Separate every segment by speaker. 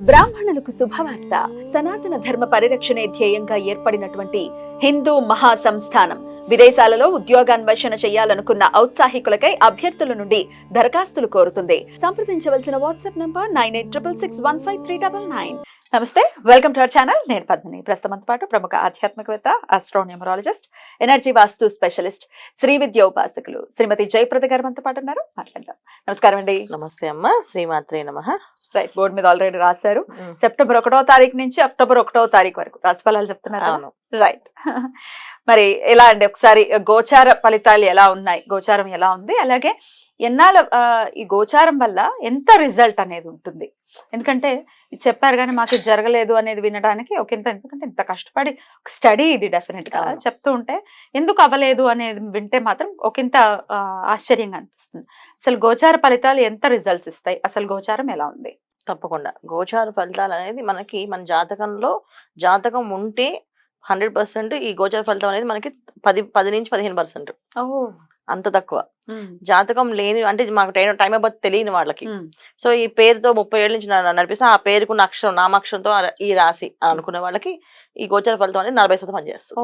Speaker 1: బ్రాహ్మణులకు శుభవార్త. సనాతన ధర్మ పరిరక్షణే ధ్యేయంగా ఏర్పడినటువంటి హిందూ మహాసంస్థానం. విదేశాలలో ఉద్యోగాన్వేషణ చేయాలనుకున్న ఔత్సాహికులకై అభ్యర్థుల నుండి దరఖాస్తులు కోరుతుంది. సంప్రదించవలసిన WhatsApp number nine eight triple six one five three double nine. నమస్తే వెల్కమ్ టు అవర్ ఛానల్. నేను పద్మిని. ప్రస్తుతం పాటు ప్రముఖ ఆధ్యాత్మికవేత్త astronumerologist energy vastu specialist Shri Vidya ఉపాసకులు శ్రీమతి జయప్రద గారు మనతో పాటు ఉన్నారు. మాట్లాడదాం. నమస్కారం అండి.
Speaker 2: నమస్తే అమ్మ. శ్రీమాత్రే నమ.
Speaker 1: రైట్ బోర్డు మీద ఆల్రెడీ రాశారు. సెప్టెంబర్ ఒకటో తారీఖు నుంచి అక్టోబర్ ఒకటో తారీఖు వరకు. రాశిఫలాలు చెప్తున్నారు రైట్. మరి ఎలా అండి? ఒకసారి గోచార ఫలితాలు ఎలా ఉన్నాయి? గోచారం ఎలా ఉంది? అలాగే ఎన్నాళ్ళ ఈ గోచారం వల్ల ఎంత రిజల్ట్ అనేది ఉంటుంది? ఎందుకంటే చెప్పారు కానీ మాకు జరగలేదు అనేది వినడానికి ఒక ఇంత ఎందుకంటే ఇంత కష్టపడి స్టడీ ఇది డెఫినెట్గా
Speaker 2: అవును.
Speaker 1: చెప్తూ ఉంటే ఎందుకు అవ్వలేదు అనేది వింటే మాత్రం ఒకంత ఆశ్చర్యంగా అనిపిస్తుంది. అసలు గోచార ఫలితాలు ఎంత రిజల్ట్స్ ఇస్తాయి? అసలు గోచారం ఎలా ఉంది?
Speaker 2: తప్పకుండా. గోచార ఫలితాలు అనేది మనకి మన జాతకంలో జాతకం ఉంటే హండ్రెడ్ పర్సెంట్ ఈ గోచార ఫలితం అనేది మనకి పది పది నుంచి పదిహేను పర్సెంట్. అంత తక్కువ. జాతకం లేని అంటే మాకు టైం టైం అబౌట్ తెలియని వాళ్ళకి. సో ఈ పేరుతో ముప్పై ఏళ్ళ నుంచి నడిపిస్తే ఆ పేరుకున్న అక్షరం నామాక్షరంతో ఈ రాశి అని అనుకునే వాళ్ళకి ఈ గోచార ఫలితం అనేది నలభై శాతం పనిచేస్తుంది.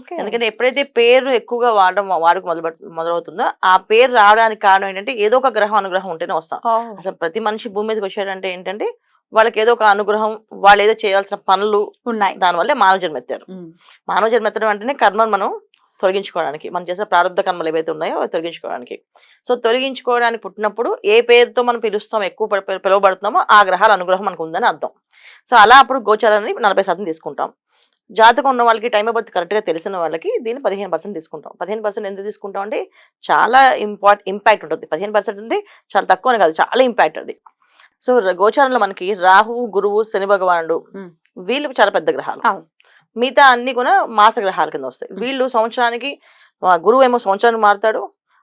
Speaker 1: ఓకే.
Speaker 2: ఎందుకంటే ఎప్పుడైతే పేరు ఎక్కువగా వాడడం వాడుకు మొదలు మొదలవుతుందో ఆ పేరు రావడానికి కారణం ఏంటంటే ఏదో ఒక గ్రహం అనుగ్రహం ఉంటేనే వస్తాం. అసలు ప్రతి మనిషి భూమి మీదకి వచ్చాడంటే ఏంటంటే వాళ్ళకి ఏదో ఒక అనుగ్రహం వాళ్ళు ఏదో చేయాల్సిన పనులు
Speaker 1: ఉన్నాయి.
Speaker 2: దానివల్లే మానవ జన్మ ఎత్తారు. మానవ జన్మ ఎత్తడం అంటేనే కర్మను మనం తొలగించుకోవడానికి మనం చేసే ప్రారంభ కర్మలు ఏవైతే ఉన్నాయో అవి తొలగించుకోవడానికి. సో తొలగించుకోవడానికి పుట్టినప్పుడు ఏ పేరుతో మనం పిలుస్తాం ఎక్కువ పిలువబడుతున్నామో ఆ గ్రహాల అనుగ్రహం మనకు ఉందని అర్థం. సో అలా అప్పుడు గోచారాన్ని నలభై శాతం తీసుకుంటాం. జాతకం ఉన్న వాళ్ళకి టైం బర్త్ కరెక్ట్గా తెలిసిన వాళ్ళకి దీన్ని పదిహేను పర్సెంట్ తీసుకుంటాం. పదిహేను పర్సెంట్ ఎందుకు తీసుకుంటాం అంటే చాలా ఇంపార్ట్ ఇంపాక్ట్ ఉంటుంది. పదిహేను పర్సెంట్ అంటే చాలా తక్కువనే కాదు చాలా ఇంపాక్ట్ అది. సో గోచారంలో మనకి రాహు గురువు శని భగవానుడు. వీళ్ళు చాలా పెద్ద గ్రహాలు. మిగతా అన్ని కూడా మాస గ్రహాల కింద వస్తాయి. వీళ్ళు సంవత్సరానికి గురువు ఏమో సంవత్సరానికి మారుతాడు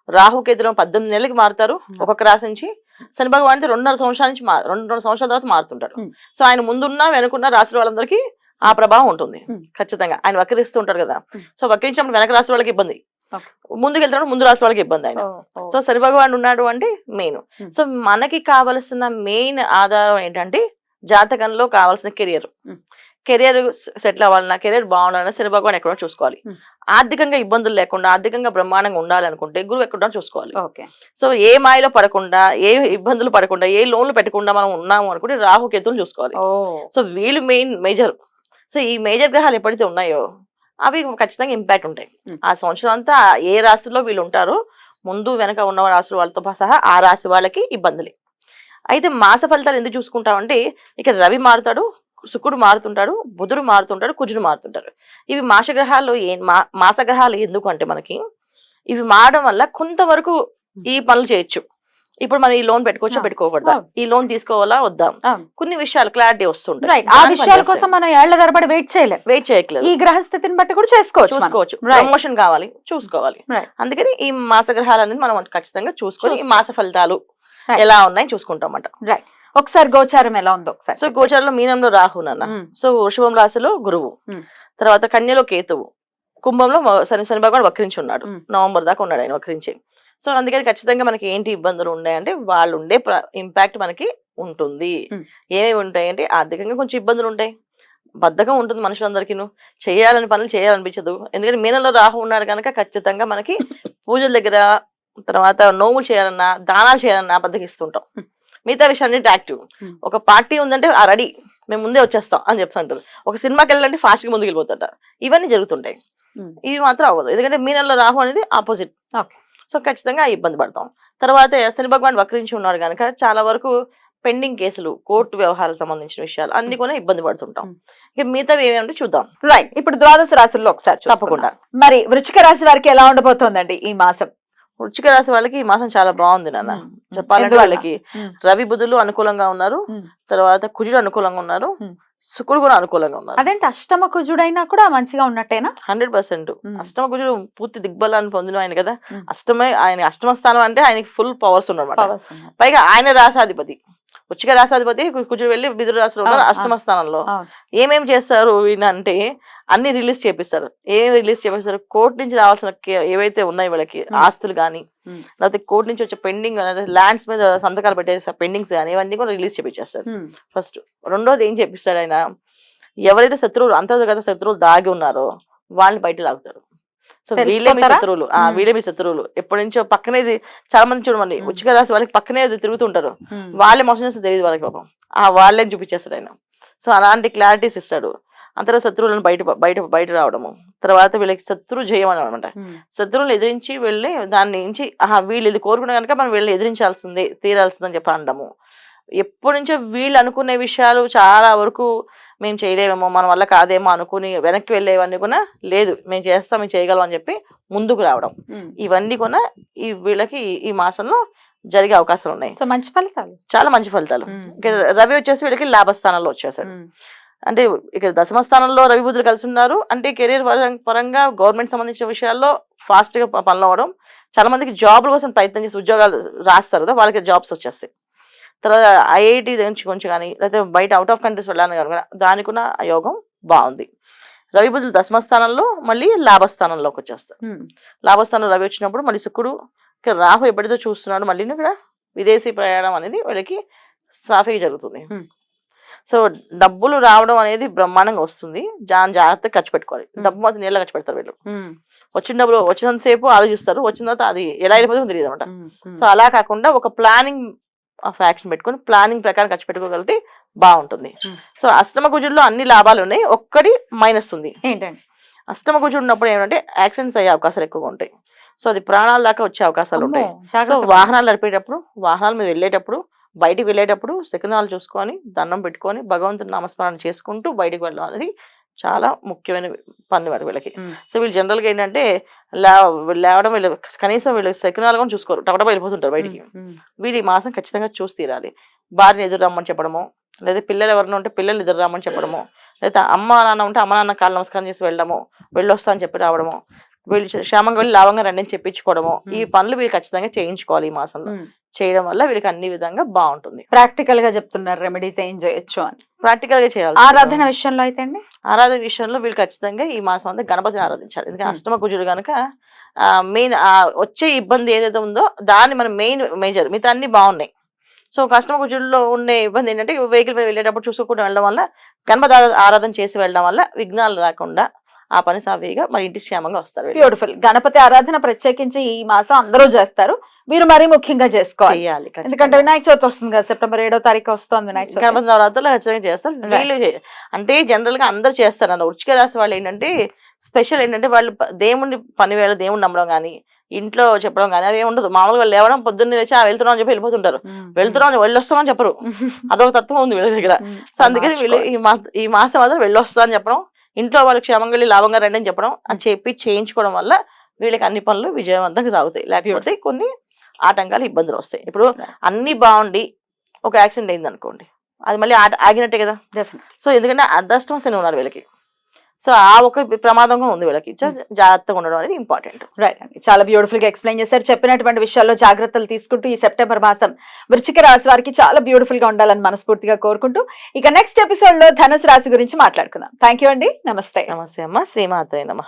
Speaker 2: రాహు కేతులు పద్దెనిమిది నెలలకి మారుతారు. ఒక్కొక్క రాశి నుంచి శని భగవాన్ రెండున్నర సంవత్సరాల నుంచి రెండు రెండు సంవత్సరాల తర్వాత మారుతుంటాడు. సో ఆయన ముందున్న వెనుకున్న రాశుల వాళ్ళందరికీ ఆ ప్రభావం ఉంటుంది. ఖచ్చితంగా ఆయన వక్రిస్తూ ఉంటారు కదా. సో వక్రించినప్పుడు వెనక రాశి వాళ్ళకి ఇబ్బంది. ముందుకు వెళ్తున్నప్పుడు ముందు రాశి వాళ్ళకి ఇబ్బంది ఆయన సో శని భగవాన్ ఉన్నాడు అంటే మెయిన్. సో మనకి కావలసిన మెయిన్ ఆధారం ఏంటంటే జాతకంలో కావాల్సిన కెరియర్. కెరియర్ సెటిల్ అవ్వాలన్నా కెరియర్ బాగుండాలన్నా శని భగవాన్ ఎక్కడో చూసుకోవాలి. ఆర్థికంగా ఇబ్బందులు లేకుండా ఆర్థికంగా బ్రహ్మాండంగా ఉండాలనుకుంటే గురువు ఎక్కడో చూసుకోవాలి.
Speaker 1: ఓకే.
Speaker 2: సో ఏ మాయలో పడకుండా ఏ ఇబ్బందులు పడకుండా ఏ లోన్లు పెట్టకుండా మనం ఉన్నాము అనుకుంటే రాహు కేతులు చూసుకోవాలి. సో వీళ్ళు మెయిన్ మేజర్. సో ఈ మేజర్ గ్రహాలు ఎప్పుడైతే ఉన్నాయో అవి ఖచ్చితంగా ఇంపాక్ట్ ఉంటాయి. ఆ సంవత్సరం అంతా ఏ రాశిలో వీళ్ళు ఉంటారో ముందు వెనక ఉన్న రాశుల వాళ్ళతో సహా ఆ రాశి వాళ్ళకి ఇబ్బందులే. అయితే మాస ఫలితాలు ఎందుకు చూసుకుంటామంటే ఇక్కడ రవి మారుతాడు శుక్రుడు మారుతుంటాడు బుధుడు మారుతుంటాడు కుజుడు మారుతుంటాడు ఇవి మాస గ్రహాలు ఏ మా- మాస గ్రహాలు ఎందుకు అంటే మనకి ఇవి మారడం వల్ల కొంతవరకు ఈ పనులు చేయొచ్చు. ఇప్పుడు మనం ఈ లోన్ పెట్టుకోవచ్చా? పెట్టుకోకూడదా. ఈ లోన్ తీసుకోవాలా? వద్దా. కొన్ని విషయాలు క్లారిటీ వస్తుంటాయి.
Speaker 1: రైట్ ఆ విషయాల కోసం మనం ఏళ్ళ తరబడి వెయిట్ చేయలేం.
Speaker 2: వెయిట్ చేయట్లేదు.
Speaker 1: ఈ గ్రహస్థితిని బట్టి కూడా చేసుకోవచ్చు.
Speaker 2: చూసుకోవచ్చు. ప్రమోషన్ కావాలి. చూసుకోవాలి. అందుకని ఈ మాస గ్రహాలు అనేది మనం ఖచ్చితంగా చూసుకొని ఈ మాస ఫలితాలు. ఎలా ఉన్నాయి చూసుకుంటాం
Speaker 1: రైట్ ఒకసారి గోచారం ఎలా ఉందో ఒకసారి
Speaker 2: సో గోచారంలో మీనంలో రాహు నాన్న.
Speaker 1: ఉమ్,
Speaker 2: సో వృషభం రాశిలో గురువు.
Speaker 1: Hmm.
Speaker 2: తర్వాత కన్యలో కేతువు. కుంభంలో శని శని భగవాన్ వక్రించి ఉన్నాడు
Speaker 1: Hmm.
Speaker 2: నవంబర్ దాకా ఉన్నాడు ఆయన వక్రించి. సో అందుకని ఖచ్చితంగా మనకి ఏంటి ఇబ్బందులు ఉన్నాయంటే వాళ్ళు ఉండే ఇంపాక్ట్ మనకి ఉంటుంది. ఏమేమి ఉంటాయి అంటే ఆర్థికంగా కొంచెం ఇబ్బందులు ఉంటాయి. బద్ధకం ఉంటుంది మనుషులందరికీ చేయాలని పనులు చేయాలనిపించదు. ఎందుకంటే మీనంలో రాహు ఉన్నాడు కనుక ఖచ్చితంగా మనకి పూజల దగ్గర తర్వాత నోములు చేయాలన్నా దానాలు చేయాలన్నా బద్దకిస్తుంటాం. మిగతా విషయాన్ని యాక్టివ్. ఒక పార్టీ ఉందంటే ఆ రెడీ. మేము ముందే వచ్చేస్తాం అని చెప్తుంటారు. ఒక సినిమాకి వెళ్ళాలంటే ఫాస్ట్గా ముందుకు వెళ్ళిపోతుంటారు ఇవన్నీ జరుగుతుంటాయి. ఇవి మాత్రం అవ్వదు. ఎందుకంటే మీనంలో రాహు అనేది ఆపోజిట్.
Speaker 1: Okay.
Speaker 2: సో ఖచ్చితంగా ఇబ్బంది పడతాం తర్వాత శని భగవాన్ వక్రించి ఉన్నారు కనుక చాలా వరకు పెండింగ్ కేసులు కోర్టు వ్యవహారాలకు సంబంధించిన విషయాలు అన్ని కూడా ఇబ్బంది పడుతుంటాం. ఇక మిగతావి ఏమేమంటే చూద్దాం
Speaker 1: రైట్ ఇప్పుడు ద్వాదశ రాశుల్లో ఒకసారి.
Speaker 2: తప్పకుండా
Speaker 1: మరి వృచ్చిక రాశి వారికి ఎలా ఉండబోతోందండి ఈ మాసం
Speaker 2: వృచ్చిక రాశి వాళ్ళకి ఈ మాసం చాలా బాగుంది నాన్న. చెప్పాలంటే? వాళ్ళకి. రవి బుధులు అనుకూలంగా ఉన్నారు. తర్వాత కుజుడు అనుకూలంగా ఉన్నారు శుక్రుడు కూడా అనుకూలంగా ఉన్నారు.
Speaker 1: అదేంటి? అష్టమ కుజుడైనా కూడా మంచిగా ఉన్నట్టేనా?
Speaker 2: Hundred percent. అష్టమ కుజుడు పూర్తి దిగ్బలాన్ని పొందిన ఆయన కదా. అష్టమే ఆయన అష్టమ స్థానం అంటే ఆయనకి ఫుల్ పవర్స్ ఉన్నమాట. పైగా ఆయన రాసాధిపతి వృచ్చిక రాసాధిపతి కు- కుజుడు వెళ్ళి బిదురు రాశిలో ఉన్నారు అష్టమ స్థానంలో.
Speaker 1: అవును.
Speaker 2: ఏమేం చేస్తారు అంటే అన్ని రిలీజ్ చేపిస్తారు. ఏం రిలీజ్ చేపిస్తారు? కోర్టు నుంచి రావాల్సిన ఏవైతే ఉన్నాయి వీళ్ళకి. ఆస్తులు కానీ. లేకపోతే కోర్టు నుంచి వచ్చే పెండింగ్ ల్యాండ్స్ మీద సంతకాలు పెట్టే పెండింగ్స్ కానీ ఇవన్నీ కూడా రిలీజ్ చేపించేస్తారు ఫస్ట్ రెండోది ఏం చెప్పిస్తాడు ఆయన? ఎవరైతే శత్రువులు అంతర్గత శత్రువులు దాగి ఉన్నారో వాళ్ళని బయట లాగుతారు. సో వీళ్ళే మీ? శత్రువులు. ఆ. వీళ్ళే మీ శత్రువులు. ఎప్పటి నుంచో పక్కనే చాలా మంది చూడమండి. ఉచిక రాసి వాళ్ళకి పక్కనే అది తిరుగుతుంటారు. వాళ్ళే మోసం చేస్తే తెలియదు వాళ్ళకి పాపం. ఆ వాళ్ళే చూపించేస్తాడు ఆయన. సో అలాంటి క్లారిటీస్ ఇస్తాడు. అంతలో శత్రువులను బయట బయట బయట రావడము. తర్వాత వీళ్ళకి శత్రు జయం అని అనమాట. శత్రువులను ఎదిరించి వెళ్ళి దాన్ని నుంచి ఆహా వీళ్ళు ఇది కోరుకున్న కనుక మనం వీళ్ళని ఎదిరించాల్సిందే తీరాల్సిందని చెప్పి అనడము. ఎప్పటి నుంచో వీళ్ళు అనుకునే విషయాలు చాలా వరకు మేము చేయలేమేమో మన వల్ల కాదేమో అనుకుని వెనక్కి వెళ్ళేవన్నీ కూడా లేదు. మేము చేస్తాం మేము చేయగలం అని చెప్పి ముందుకు రావడం. ఇవన్నీ కూడా ఈ వీళ్ళకి ఈ- మాసంలో జరిగే అవకాశాలు ఉన్నాయి.
Speaker 1: సో మంచి ఫలితాలు.
Speaker 2: చాలా మంచి ఫలితాలు. రవి వచ్చేసి వీళ్ళకి లాభస్థానంలో వచ్చేసారు.
Speaker 1: ఉమ్,
Speaker 2: అంటే ఇక్కడ దశమ స్థానంలో రవి బుద్ధులు కలిసి ఉన్నారు. అంటే కెరీర్ పరంగా గవర్నమెంట్ సంబంధించిన విషయాల్లో ఫాస్ట్గా ప- పనులు అవ్వడం చాలా మందికి జాబ్ కోసం ప్రయత్నం చేసి ఉద్యోగాలు రాస్తారు కదా వాళ్ళకి జాబ్స్ వచ్చేస్తాయి. తర్వాత ఐఐటి నుంచి కొంచెం కానీ లేకపోతే బయట అవుట్ ఆఫ్ కంట్రీస్ వెళ్ళాలని కనుక దానికి ఉన్న ఆ యోగం బాగుంది. రవి బుద్ధులు దశమ స్థానంలో మళ్ళీ లాభస్థానంలోకి వచ్చేస్తారు. లాభస్థానం రవి వచ్చినప్పుడు మళ్ళీ శుక్రుడు ఇక్కడ రాహు ఎప్పటితో చూస్తున్నాడు మళ్ళీ ఇక్కడ విదేశీ ప్రయాణం అనేది వీళ్ళకి సాఫీగా జరుగుతుంది. సో డబ్బులు రావడం అనేది బ్రహ్మాండంగా వస్తుంది. జాన్ జాగ్రత్తగా ఖర్చు పెట్టుకోవాలి. డబ్బు మాత్రం నీళ్ళ ఖర్చు పెడతారు వీళ్ళు. వచ్చిన డబ్బులు వచ్చినంతసేపు ఆలోచిస్తారు. వచ్చిన తర్వాత అది ఎలా వెళ్ళిపోతుందో తెలియదు అనమాట. సో అలా కాకుండా ఒక ప్లానింగ్ ఆఫ్ యాక్షన్ పెట్టుకొని ప్లానింగ్ ప్రకారం ఖర్చు పెట్టుకోగలిగితే బాగుంటుంది.
Speaker 1: Hmm.
Speaker 2: సో అష్టమ కుజుల్లో అన్ని లాభాలు ఉన్నాయి. ఒక్కటి మైనస్ ఉంది.
Speaker 1: ఏంటండి?
Speaker 2: అష్టమ కుజుడు ఉన్నప్పుడు ఏమంటే యాక్సిడెంట్స్ అయ్యే అవకాశాలు ఎక్కువగా ఉంటాయి. సో అది ప్రాణాల దాకా వచ్చే అవకాశాలు ఉంటాయి. సో. వాహనాలు నడిపేటప్పుడు వాహనాల మీద వెళ్ళేటప్పుడు బయటికి వెళ్ళేటప్పుడు శకునాలు చూసుకొని దండం పెట్టుకొని భగవంతుని నామస్మరణ చేసుకుంటూ బయటికి వెళ్ళడం అనేది చాలా ముఖ్యమైన పని వాడు వీళ్ళకి. సో వీళ్ళు జనరల్గా ఏంటంటే లేవడం వీళ్ళు కనీసం వీళ్ళు శకునాలు కూడా చూసుకోరు. టపటపా వెళ్ళిపోతుంటారు బయటికి. వీళ్ళు ఈ మాసం ఖచ్చితంగా చూసి తీరాలి. భార్యని ఎదురు రమ్మని చెప్పడము లేదా పిల్లలు ఎవరైనా ఉంటే పిల్లల్ని ఎదురు రమ్మని చెప్పడము లేదా అమ్మ నాన్న ఉంటే అమ్మ నాన్న కాళ్ళు నమస్కారం చేసి వెళ్ళడము వెళ్ళొస్తా అని చెప్పి రావడము వీళ్ళు క్షేమంగా వెళ్ళి లాభంగా రండి అని చెప్పించుకోవడము. ఈ. పనులు వీళ్ళు ఖచ్చితంగా చేయించుకోవాలి ఈ మాసంలో. చేయడం వల్ల వీళ్ళకి అన్ని విధంగా బాగుంటుంది.
Speaker 1: ప్రాక్టికల్గా చెప్తున్నారు రెమెడీస్ ఏం చేయొచ్చు అని.
Speaker 2: ప్రాక్టికల్గా చేయాలి
Speaker 1: ఆరాధన విషయంలో అయితే అండి?
Speaker 2: ఆరాధన విషయంలో వీళ్ళు ఖచ్చితంగా ఈ మాసం అంతా గణపతిని ఆరాధించాలి. ఎందుకంటే. అష్టమ కుజుడు కనుక మెయిన్ వచ్చే ఇబ్బంది ఏదైతే ఉందో దాన్ని మనం మెయిన్ మేజర్ మిగతా అన్ని బాగున్నాయి. సో కస్టమర్ కుజుడులో ఉండే ఇబ్బంది ఏంటంటే వెహికల్ మీద వెళ్ళేటప్పుడు చూసుకోకుండా వెళ్ళడం వల్ల గణపతి ఆరా- ఆరాధన చేసి వెళ్ళడం వల్ల విఘ్నాలు రాకుండా ఆ పని సాఫీగా మన ఇంటి క్షేమంగా వస్తారు.
Speaker 1: బ్యూటిఫుల్ గణపతి ఆరాధన ప్రత్యేకించి ఈ మాసం అందరూ చేస్తారు. మీరు మరీ ముఖ్యంగా చేసుకోవాలి. ఎందుకంటే వినాయక చవితి వస్తుంది కదా సెప్టెంబర్ ఏడో తారీఖు వస్తుంది వినాయక చవితి.
Speaker 2: గణపతి నవరాత్రులు ఖచ్చితంగా చేస్తారు. వీళ్ళు అంటే జనరల్గా అందరు చేస్తారు. అన్న వృచ్చిక రాశి వాళ్ళు ఏంటంటే స్పెషల్ ఏంటంటే వాళ్ళు దేవుణ్ణి పని వేళ దేవుణ్ణి నమ్మడం కానీ ఇంట్లో చెప్పడం కానీ అవి ఏమి ఉండదు. మామూలుగా లేవడం పొద్దున్నే లేచి "ఆ, వెళ్తున్నాం అని చెప్పి వెళ్ళిపోతుంటారు.
Speaker 1: ఉమ్,
Speaker 2: వెళ్తున్నాం వెళ్ళొస్తామని చెప్పరు. అదొక తత్వం ఉంది వీళ్ళ దగ్గర. సో అందుకని వీళ్ళు ఈ మాసం మాత్రం వెళ్ళొస్తా అని చెప్పడం ఇంట్లో వాళ్ళు క్షేమంగా వెళ్ళి లాభంగా రండి అని చెప్పడం అని చెప్పి చేయించుకోవడం వల్ల వీళ్ళకి అన్ని పనులు విజయవంతంగా సాగుతాయి. లేకపోతే కొన్ని ఆటంకాలు ఇబ్బందులు వస్తాయి. ఇప్పుడు. అన్ని బాగుండి ఒక యాక్సిడెంట్ అయింది అనుకోండి అది మళ్ళీ ఆగినట్టే కదా. సో ఎందుకంటే అదృష్టం శని ఉన్నారు వీళ్ళకి. సో ఆ ఒక ప్రమాదం కూడా ఉంది వీళ్ళకి. సో జాగ్రత్తగా ఉండడం అనేది ఇంపార్టెంట్.
Speaker 1: రైట్ అండి. చాలా బ్యూటిఫుల్గా ఎక్స్ప్లెయిన్ చేశారు. చెప్పినటువంటి విషయాల్లో జాగ్రత్తలు తీసుకుంటూ ఈ సెప్టెంబర్ మాసం వృశ్చిక రాశి వారికి చాలా బ్యూటిఫుల్గా ఉండాలని మనస్ఫూర్తిగా కోరుకుంటూ ఇక నెక్స్ట్ ఎపిసోడ్లో ధనుసు రాశి గురించి మాట్లాడుకుందాం. థ్యాంక్ యూ అండి. నమస్తే.
Speaker 2: నమస్తే అమ్మ. శ్రీమాత్రే నమ.